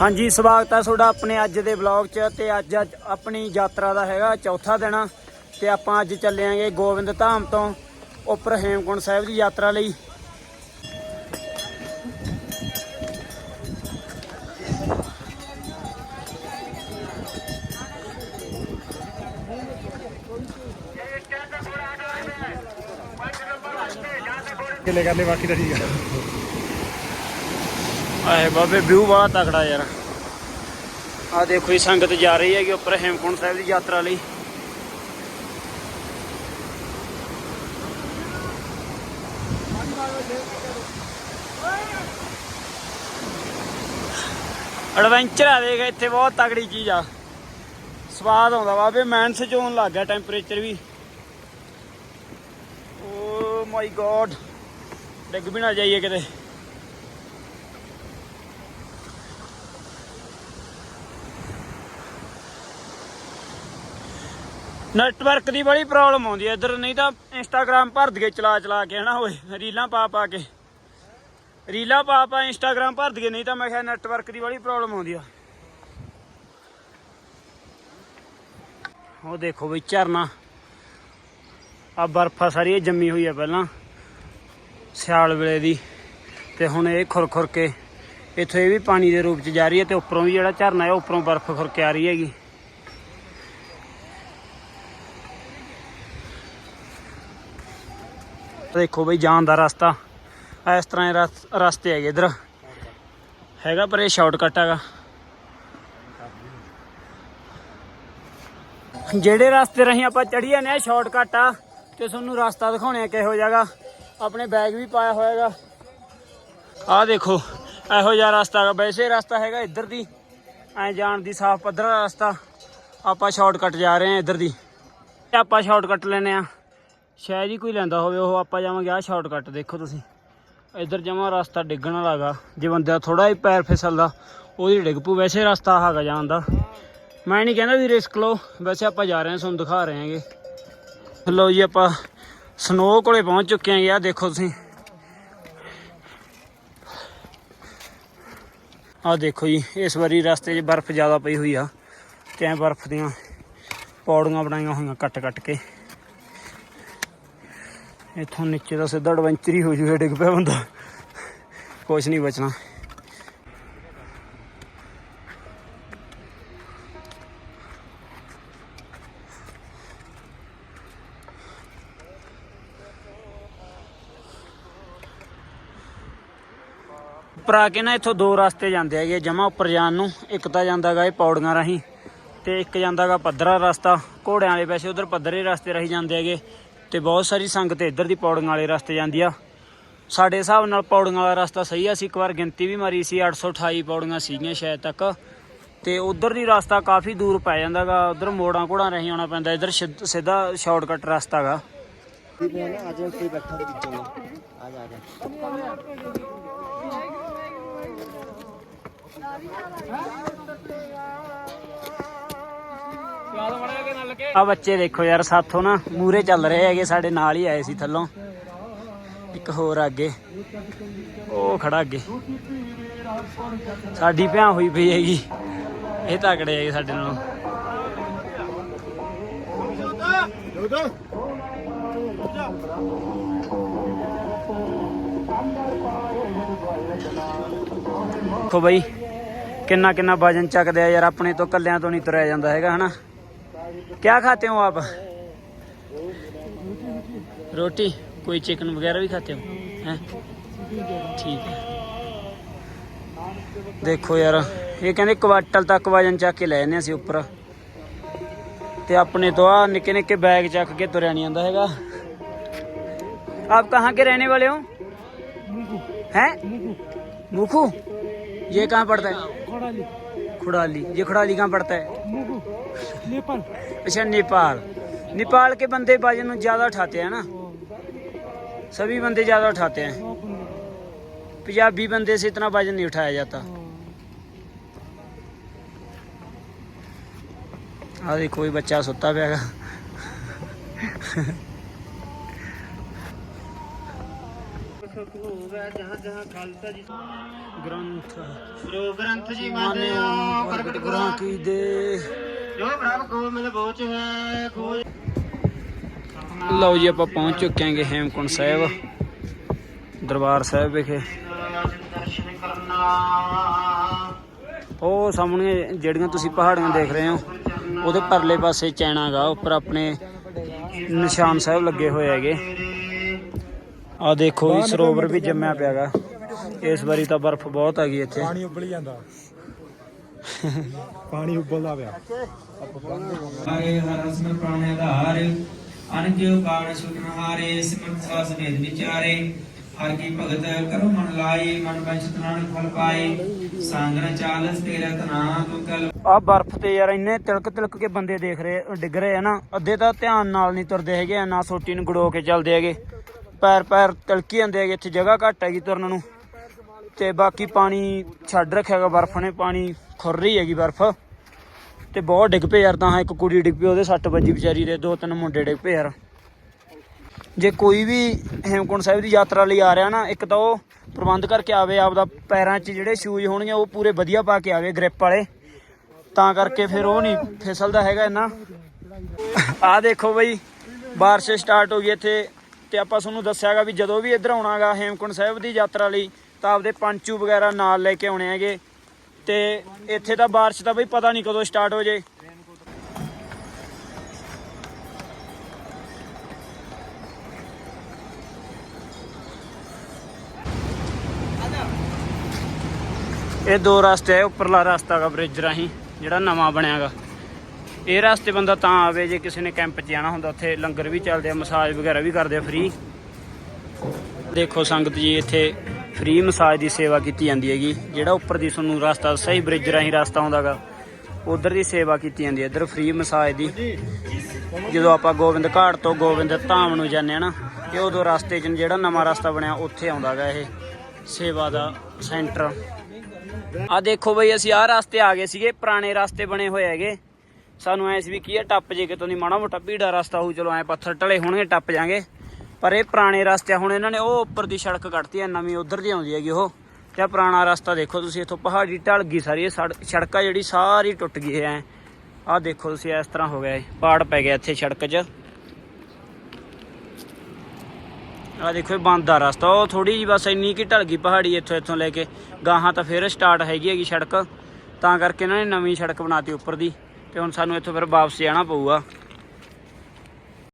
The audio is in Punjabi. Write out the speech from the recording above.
ਹਾਂਜੀ, ਸਵਾਗਤ ਹੈ ਤੁਹਾਡਾ ਆਪਣੇ ਅੱਜ ਦੇ ਵਲੌਗ 'ਚ ਤੇ ਅੱਜ ਅੱਜ ਆਪਣੀ ਯਾਤਰਾ ਦਾ ਹੈਗਾ ਚੌਥਾ ਦਿਨ ਤੇ ਆਪਾਂ ਅੱਜ ਚੱਲੇ ਆਂਗੇ ਗੋਬਿੰਦ ਧਾਮ ਤੋਂ ਉੱਪਰ ਹੇਮਕੁੰਟ ਸਾਹਿਬ ਦੀ ਯਾਤਰਾ ਲਈ। ਕਿਲੇ ਕਰਨੇ ਬਾਕੀ ਤਾਂ ਠੀਕ ਆ। ਆਏ ਬਾਬੇ, ਵਿਊ ਬੜਾ ਤਕੜਾ ਯਾਰ। ਆ ਦੇਖੋ ਇਹ ਸੰਗਤ ਜਾ ਰਹੀ ਹੈਗੀ ਉੱਪਰ ਹੇਮਕੁੰਟ ਸਾਹਿਬ ਦੀ ਯਾਤਰਾ ਲਈ। ਐਡਵੈਂਚਰ ਆ ਦੇਖ, ਇੱਥੇ ਬਹੁਤ ਤਕੜੀ ਚੀਜ਼ ਆ। ਸਵਾਦ ਆਉਂਦਾ ਬਾਬੇ ਮੈਨਸ ਚ ਹੋਣ ਲੱਗ ਗਿਆ ਟੈਂਪਰੇਚਰ ਵੀ। ਓ ਮਾਈ ਗੋਡ ਡਿੱਗ ਵੀ ਨਾ ਜਾਈਏ ਕਿਤੇ। ਨੈਟਵਰਕ ਦੀ ਬੜੀ ਪ੍ਰੋਬਲਮ ਆਉਂਦੀ ਹੈ ਇੱਧਰ, ਨਹੀਂ ਤਾਂ ਇੰਸਟਾਗ੍ਰam ਭਰ ਦਈਏ ਚਲਾ ਚਲਾ ਕੇ, ਹਨਾ ਓਏ, ਰੀਲਾਂ ਪਾ ਪਾ ਕੇ। ਰੀਲਾਂ ਪਾ ਪਾ ਇੰਸਟਾਗ੍ਰam ਭਰ ਦਈਏ, ਨਹੀਂ ਤਾਂ ਮੈਂ ਕਿਹਾ ਨੈਟਵਰਕ ਦੀ ਬੜੀ ਪ੍ਰੋਬਲਮ ਆਉਂਦੀ ਆ। ਉਹ ਦੇਖੋ ਵੀ ਝਰਨਾ। ਆ ਬਰਫਾ ਸਾਰੀ, ਇਹ ਜੰਮੀ ਹੋਈ ਆ ਪਹਿਲਾਂ, ਸਿਆਲ ਵੇਲੇ ਦੀ। ਤੇ ਹੁਣ ਇਹ ਖੁਰ ਕੇ, ਇੱਥੋਂ ਇਹ ਵੀ ਪਾਣੀ ਦੇ ਰੂਪ ਚ ਜਾ ਰਹੀ ਹੈ ਤੇ ਉੱਪਰੋਂ ਵੀ ਜਿਹੜਾ ਝਰਨਾ ਹੈ ਉੱਪਰੋਂ ਬਰਫ਼ ਖੁਰ ਕੇ ਆ ਰਹੀ ਹੈਗੀ। ਦੇਖੋ ਬਈ ਜਾਣ ਦਾ ਰਸਤਾ। ਇਸ ਤਰ੍ਹਾਂ ਦੇ ਰਸ- ਰਸਤੇ ਹੈਗੇ ਇਧਰ। ਹੈਗਾ ਪਰ ਇਹ ਸ਼ਾਰਟਕਟ ਹੈਗਾ। ਜਿਹੜੇ ਰਸਤੇ ਰਹੀ ਆਪਾਂ ਚੜੀਏ ਨੇ ਸ਼ਾਰਟਕਟ ਆ। ਤੇ ਤੁਹਾਨੂੰ ਰਸਤਾ ਦਿਖਾਉਣੇ ਆ ਕਿਹੋ ਜਗ੍ਹਾ ਆਪਣੇ ਬੈਗ ਵੀ ਪਾਇਆ ਹੋਇਆਗਾ ਆਹ ਦੇਖੋ, ਇਹੋ ਜਿਹਾ ਰਸਤਾ ਹੈਗਾ। ਵੈਸੇ ਰਸਤਾ ਹੈਗਾ ਇੱਧਰ ਦੀ। ਐ ਜਾਣ ਦੀ ਸਾਫ਼ ਪੱਧਰਾ ਰਸਤਾ। ਆਪਾਂ ਸ਼ਾਰਟਕਟ ਜਾ ਰਹੇ ਆ ਇੱਧਰ ਦੀ। ਤੇ ਆਪਾਂ ਸ਼ਾਰਟਕਟ ਲੈਨੇ ਆ। ਸ਼ਾਇਦ ਹੀ ਕੋਈ ਲੈਂਦਾ ਹੋਵੇ, ਉਹ ਆਪਾਂ ਜਾਵਾਂਗੇ, ਆਹ ਸ਼ਾਰਟਕਟ ਦੇਖੋ ਤੁਸੀਂ। ਇੱਧਰ ਜਮਾ ਰਸਤਾ ਡਿੱਗਣ ਵਾਲਾ ਹੈਗਾ ਜੇ ਬੰਦਾ ਥੋੜਾ ਹੀ ਪੈਰ ਫਿਸਲਦਾ, ਉਹਦੀ ਡਿੱਗ ਪੂ ਵੈਸੇ ਰਸਤਾ ਹੈਗਾ ਜਾਣ ਦਾ। ਮੈਂ ਨਹੀਂ ਕਹਿੰਦਾ ਵੀ ਰਿਸਕ ਲਓ, ਵੈਸੇ ਆਪਾਂ ਜਾ ਰਹੇ ਹਾਂ, ਤੁਹਾਨੂੰ ਦਿਖਾ ਰਹੇ ਹਾਂਗੇ। ਲਓ ਜੀ, ਆਪਾਂ ਸਨੋ ਕੋਲੇ ਪਹੁੰਚ ਚੁੱਕੇ ਆਂਗੇ ਆ ਦੇਖੋ ਤੁਸੀਂ। ਆ ਦੇਖੋ ਜੀ, ਇਸ ਵਾਰੀ ਰਸਤੇ 'ਚ ਬਰਫ਼ ਜ਼ਿਆਦਾ ਪਈ ਹੋਈ ਆ, ਤੇ ਬਰਫ਼ ਦੀਆਂ ਪੌੜੀਆਂ ਬਣਾਈਆਂ ਹੋਈਆਂ ਕੱਟ ਕੱਟ ਕੇ। ਇੱਥੋਂ ਨੀਚੇ ਦਾ ਸਿੱਧਾ ਐਡਵੈਂਚਰ ਹੀ ਹੋ ਜੂਗਾ, ਡਿੱਗ ਪਿਆ ਬੰਦਾ। ਕੁਛ ਨਹੀਂ ਬਚਣਾ। ਉੱਪਰ ਆ ਕੇ ਨਾ ਇੱਥੋਂ ਦੋ ਰਸਤੇ ਜਾਂਦੇ ਹੈਗੇ ਜਮਾ ਉੱਪਰ ਜਾਣ ਨੂੰ। ਇੱਕ ਤਾਂ ਜਾਂਦਾਗਾ ਇਹ ਪੌੜੀਆਂ ਰਾਹੀਂ ਤੇ ਇੱਕ ਜਾਂਦਾਗਾ ਪੱਧਰਾ ਰਸਤਾ। ਘੋੜਿਆਂ ਵਾਲੇ ਵੈਸੇ ਉਧਰ ਪੱਧਰੇ ਰਸਤੇ ਰਾਹੀਂ ਜਾਂਦੇ ਹੈਗੇ। ਤੇ ਬਹੁਤ ਸਾਰੀ ਸੰਗਤ ਇੱਧਰ ਦੀ ਪੌੜੀਆਂ ਵਾਲੇ ਰਸਤੇ ਜਾਂਦੀ ਆ। ਸਾਡੇ ਹਿਸਾਬ ਨਾਲ ਪੌੜੀਆਂ ਵਾਲਾ ਰਸਤਾ ਸਹੀ ਆ। ਸੀ ਇੱਕ ਵਾਰ ਗਿਣਤੀ ਵੀ ਮਾਰੀ ਸੀ 828 ਪੌੜੀਆਂ ਸੀਗੀਆਂ ਸ਼ਾਇਦ ਤੱਕ। ਤੇ ਉਧਰ ਦੀ ਰਸਤਾ ਕਾਫੀ ਦੂਰ ਪੈ ਜਾਂਦਾਗਾ ਉਧਰ ਮੋੜਾਂ ਘੋੜਾਂ ਰਾਹੀਂ ਆਉਣਾ ਪੈਂਦਾ। ਇੱਧਰ ਸਿੱਧ- ਸਿੱਧਾ ਸ਼ਾਰਟਕਟ ਰਸਤਾ ਹੈਗਾ ਅੱਜ ਕੋਈ ਬੈਠਾ ਵਿੱਚੋਂ ਆ ਜਾ ਆ ਜਾ ਆ ਬੱਚੇ ਦੇਖੋ ਯਾਰ, ਸਾਥੋਂ ਨਾ ਮੂਰੇ ਚੱਲ ਰਹੇ ਹੈਗੇ, ਸਾਡੇ ਨਾਲ ਹੀ ਆਏ ਸੀ ਥੱਲੋਂ। ਇੱਕ ਹੋਰ ਅੱਗੇ। ਉਹ ਖੜਾ ਅੱਗੇ। ਸਾਡੀ ਭੈਣ ਹੋਈ ਪਈ ਹੈਗੀ। ਇਹ ਤਕੜੇ ਹੈਗੇ ਸਾਡੇ ਨਾਲੋਂ। ਦੇਖੋ ਬਈ ਕਿੰਨਾ ਕਿੰਨਾ ਵਜਨ ਚੱਕਦੇ ਆ ਯਾਰ, ਆਪਣੇ ਤੋਂ ਕੱਲਿਆਂ ਤੋਂ ਨਹੀਂ ਤੁਰਿਆ ਜਾਂਦਾ ਹੈਗਾ, ਹਨਾ? क्या खाते हो आप रोटी कोई चिकन वगैरह भी खाते हो हैं ठीक है ਦੇਖੋ ਯਾਰ ਇਹ ਕਹਿੰਦੇ ਕੁਆਟਲ ਤੱਕ ਵਜਨ ਚੱਕ ਕੇ ਲੈ ਜਾਂਦੇ ਅਸੀਂ ਉੱਪਰ ਤੇ ਆਪਣੇ ਤੋਂ ਆ ਨਿੱਕੇ ਨਿੱਕੇ ਬੈਗ ਚੱਕ ਕੇ ਤੁਰਿਆ ਨਹੀਂ ਜਾਂਦਾ ਹੈਗਾ ਆਪ ਕਹਾਂ के रहने वाले हो हैं मुखू ये कहाँ पड़ता है खुड़ाली ये खुड़ाली कहाँ पड़ता है नेपाल अच्छा नेपाल नेपाल के बंदे वजन ज्यादा उठाते हैं ना सभी बंदे ज्यादा उठाते हैं पंजाबी बंदे से इतना वजन नहीं उठाया जाता अरे कोई बच्चा सुता पिया गा। ਹੋਵੇ ਜਹਾਂ ਜਹਾਂ ਖਾਲਸਾ ਜੀ ਗ੍ਰੰਥ ਗੁਰੂ ਗ੍ਰੰਥ ਜੀ ਮਾਨਿਓ ਮਾਨਿਓ ਪ੍ਰਗਟ ਪ੍ਰਗਟ ਗੁਰਾਂ ਗੁਰਾਂ ਕੀ ਦੇ ਜੋ ਪ੍ਰਭ ਕੋ ਮਿਲ ਬੋਚ ਹੈ ਖੋਜ ਲਓ ਜੀ, ਆਪਾਂ ਪਹੁੰਚ ਚੁੱਕੇ ਹਾਂਗੇ ਹੇਮਕੁੰਟ ਸਾਹਿਬ, ਦਰਬਾਰ ਸਾਹਿਬ ਵਿਖੇ। ਉਹ ਸਾਹਮਣੇ ਜਿਹੜੀਆਂ ਤੁਸੀਂ ਪਹਾੜੀਆਂ ਦੇਖ ਰਹੇ ਹੋ, ਉਹਦੇ ਪਰਲੇ ਪਾਸੇ ਚੈਨਾ ਗਾ, ਉੱਪਰ ਆਪਣੇ ਨਿਸ਼ਾਨ ਸਾਹਿਬ ਲੱਗੇ ਹੋਏ ਹੈਗੇ। ਆ ਦੇਖੋ ਵੀ ਸਰੋਵਰ ਵੀ ਜੰਮਿਆ ਪਿਆਗਾ ਇਸ ਵਾਰੀ ਤਾਂ ਬਰਫ਼ ਬਹੁਤ ਆ ਗਈ ਇੱਥੇ। ਪਾਣੀ ਉੱਬਲ ਜਾਂਦਾ ਪਾਣੀ ਉੱਬਲਦਾ ਪਿਆ। ਹਰੇ ਹਰ ਸਮਰ ਪ੍ਰਾਣ ਆਧਾਰ ਅਨਜੋ ਕਾਣ ਸੁਨ ਹਾਰੇ ਸਿਮਰਤ ਸਾਸ ਵੇਦ ਵਿਚਾਰੇ। ਹਰ ਕੀ ਭਗਤ ਕਰੋ ਮਨ ਲਾਈ ਮਨ ਬੰਚਤ ਨਾਨਕ ਫਲ ਪਾਏ। ਸੰਗਨ ਚਾਲਸ ਤੇਰਾ ਤਨਾ ਕਲ ਆ ਬਰਫ਼ ਤੇ ਯਾਰ ਇੰਨੇ ਤਿਲਕ ਤਿਲਕ ਕੇ ਬੰਦੇ ਦੇਖ ਰਹੇ ਡਿੱਗ ਰਹੇ ਆ ਨਾ। ਅੱਧੇ ਤਾਂ ਧਿਆਨ ਨਾਲ ਨਹੀਂ ਤੁਰਦੇ ਹੈਗੇ ਆ, ਨਾ ਸੋਟੀ ਨੂੰ ਗੜੋ ਕੇ ਚੱਲਦੇ ਹੈਗੇ। ਪੈਰ ਪੈਰ ਤਿਲਕੀ ਜਾਂਦੇ ਹੈਗੇ ਇੱਥੇ ਜਗ੍ਹਾ ਘੱਟ ਹੈਗੀ ਤੁਰਨ ਨੂੰ। ਤੇ ਬਾਕੀ ਪਾਣੀ ਛੱਡ ਰੱਖਿਆ ਹੈਗਾ ਬਰਫ਼ ਨੇ ਪਾਣੀ ਖੁਰ ਰਹੀ ਹੈਗੀ ਬਰਫ਼ ਤੇ ਬਹੁਤ ਡਿੱਗ ਪਏ ਯਾਰ, ਤਾਂ ਇੱਕ ਕੁੜੀ ਡਿੱਗ ਪਈ, ਉਹਦੇ ਸੱਟ ਵੱਜੀ ਵਿਚਾਰੀ ਦੇ, ਦੋ ਤਿੰਨ ਮੁੰਡੇ ਡਿੱਗ ਪਏ ਯਾਰ। ਜੇ ਕੋਈ ਵੀ ਹੇਮਕੁੰਟ ਸਾਹਿਬ ਦੀ ਯਾਤਰਾ ਲਈ ਆ ਰਿਹਾ ਨਾ, ਇੱਕ ਤਾਂ ਉਹ ਪ੍ਰਬੰਧ ਕਰਕੇ ਆਵੇ, ਆਪਦਾ ਪੈਰਾਂ 'ਚ ਜਿਹੜੇ ਸ਼ੂਜ਼ ਹੋਣਗੇ, ਉਹ ਪੂਰੇ ਵਧੀਆ ਪਾ ਕੇ ਆਵੇ ਗ੍ਰਿਪ ਵਾਲੇ। ਤਾਂ ਕਰਕੇ ਫਿਰ ਉਹ ਨਹੀਂ ਫਿਸਲਦਾ ਹੈਗਾ ਇੰਨਾ। ਆ ਦੇਖੋ ਬਈ, ਬਾਰਿਸ਼ ਸਟਾਰਟ ਹੋ ਗਈ ਇੱਥੇ, ਤੇ ਆਪਾਂ ਤੁਹਾਨੂੰ ਦੱਸਿਆਗਾ ਵੀ ਜਦੋਂ ਵੀ ਇੱਧਰ ਆਉਣਾਗਾ ਹੇਮਕੁੰਟ ਸਾਹਿਬ ਦੀ ਯਾਤਰਾ ਲਈ, ਤਾਂ ਆਪਦੇ ਪੰਚੂ ਵਗੈਰਾ ਨਾਲ ਲੈ ਕੇ ਆਉਣੇ ਹੈਗੇ। ਤੇ ਇੱਥੇ ਤਾਂ ਬਾਰਿਸ਼ ਦਾ ਬਈ ਪਤਾ ਨਹੀਂ ਕਦੋਂ ਸਟਾਰਟ ਹੋ ਜੇ। ਇਹ ਦੋ ਰਸਤੇ ਹੈ ਉੱਪਰਲਾ ਰਸਤਾ ਹੈਗਾ ਬ੍ਰਿਜ ਰਾਹੀਂ, ਜਿਹੜਾ ਨਵਾਂ ਬਣਿਆਗਾ ਇਹ ਰਸਤੇ ਬੰਦਾ ਤਾਂ ਆਵੇ ਜੇ ਕਿਸੇ ਨੇ ਕੈਂਪ 'ਚ ਜਾਣਾ ਹੁੰਦਾ, ਉੱਥੇ ਲੰਗਰ ਵੀ ਚੱਲਦੇ ਆ, ਮਸਾਜ ਵਗੈਰਾ ਵੀ ਕਰਦੇ ਆ ਫ੍ਰੀ ਦੇਖੋ ਸੰਗਤ ਜੀ, ਇੱਥੇ ਫ੍ਰੀ ਮਸਾਜ ਦੀ ਸੇਵਾ ਕੀਤੀ ਜਾਂਦੀ ਹੈਗੀ। ਜਿਹੜਾ ਉੱਪਰ ਦੀ ਤੁਹਾਨੂੰ ਰਸਤਾ, ਸਹੀ ਬ੍ਰਿਜ ਰਾਹੀਂ ਰਸਤਾ ਆਉਂਦਾਗਾ, ਉਧਰ ਦੀ ਸੇਵਾ ਕੀਤੀ ਜਾਂਦੀ ਹੈ। ਇੱਧਰ ਫ੍ਰੀ ਮਸਾਜ ਦੀ। ਜਦੋਂ ਆਪਾਂ ਗੋਬਿੰਦ ਘਾਟ ਤੋਂ ਗੋਬਿੰਦ ਧਾਮ ਨੂੰ ਜਾਂਦੇ ਆ ਨਾ ਇਹ ਉਦੋਂ ਰਸਤੇ 'ਚ ਜਿਹੜਾ ਨਵਾਂ ਰਸਤਾ ਬਣਿਆ, ਉੱਥੇ ਆਉਂਦਾਗਾ ਇਹ ਸੇਵਾ ਦਾ ਸੈਂਟਰ। ਆ ਦੇਖੋ ਬਈ, ਅਸੀਂ ਆਹ ਰਸਤੇ ਆ ਗਏ ਸੀਗੇ, ਪੁਰਾਣੇ ਰਸਤੇ ਬਣੇ ਹੋਏ ਹੈਗੇ। ਸਾਨੂੰ ਐ ਸੀ ਵੀ ਕੀ ਹੈ ਟੱਪ ਜੇ ਕਿਤੋਂ ਦੀ ਮਾੜਾ ਮੋਟਾ ਭੀੜਾ ਰਸਤਾ ਹੋਊ, ਚਲੋ ਐ ਪੱਥਰ ਢਲੇ ਹੋਣਗੇ, ਟੱਪ ਜਾਾਂਗੇ। ਪਰ ਇਹ ਪੁਰਾਣੇ ਰਸਤੇ ਹੁਣ ਇਹਨਾਂ ਨੇ ਉਹ ਉੱਪਰ ਦੀ ਸੜਕ ਕੱਢਤੀ ਐ ਨਵੀਂ ਉਧਰ ਦੀ ਆਉਂਦੀ ਹੈਗੀ ਉਹ। ਤੇ ਪੁਰਾਣਾ ਰਸਤਾ ਦੇਖੋ ਤੁਸੀਂ, ਇੱਥੋਂ ਪਹਾੜੀ ਢਲ ਗਈ ਸਾਰੀ, ਇਹ ਸੜ- ਸੜਕ ਆ ਜਿਹੜੀ ਸਾਰੀ ਟੁੱਟ ਗਈ ਐ ਆਹ ਦੇਖੋ ਤੁਸੀਂ, ਇਸ ਤਰ੍ਹਾਂ ਹੋ ਗਿਆ ਇਹ, ਪਾੜ ਪੈ ਗਿਆ ਇੱਥੇ ਸੜਕ 'ਚ। ਆ ਦੇਖੋ ਇਹ ਬੰਦ ਆ ਰਸਤਾ, ਉਹ ਥੋੜੀ ਜੀ ਬਸ ਇੰਨੀ ਕੀ ਢਲ ਗਈ ਪਹਾੜੀ ਇੱਥੋਂ ਇੱਥੋਂ ਲੈ ਕੇ। ਗਾਹਾਂ ਤਾਂ ਫੇਰ ਸਟਾਰਟ ਹੈਗੀ ਹੈਗੀ ਸੜਕ, ਤਾਂ ਕਰਕੇ ਇਹਨਾਂ ਨੇ ਨਵੀਂ ਸੜਕ ਬਣਾਤੀ ਉੱਪਰ ਦੀ। ਤੇ ਹੁਣ ਸਾਨੂੰ ਇੱਥੋਂ ਫਿਰ ਵਾਪਸ ਜਾਣਾ ਪਊਗਾ।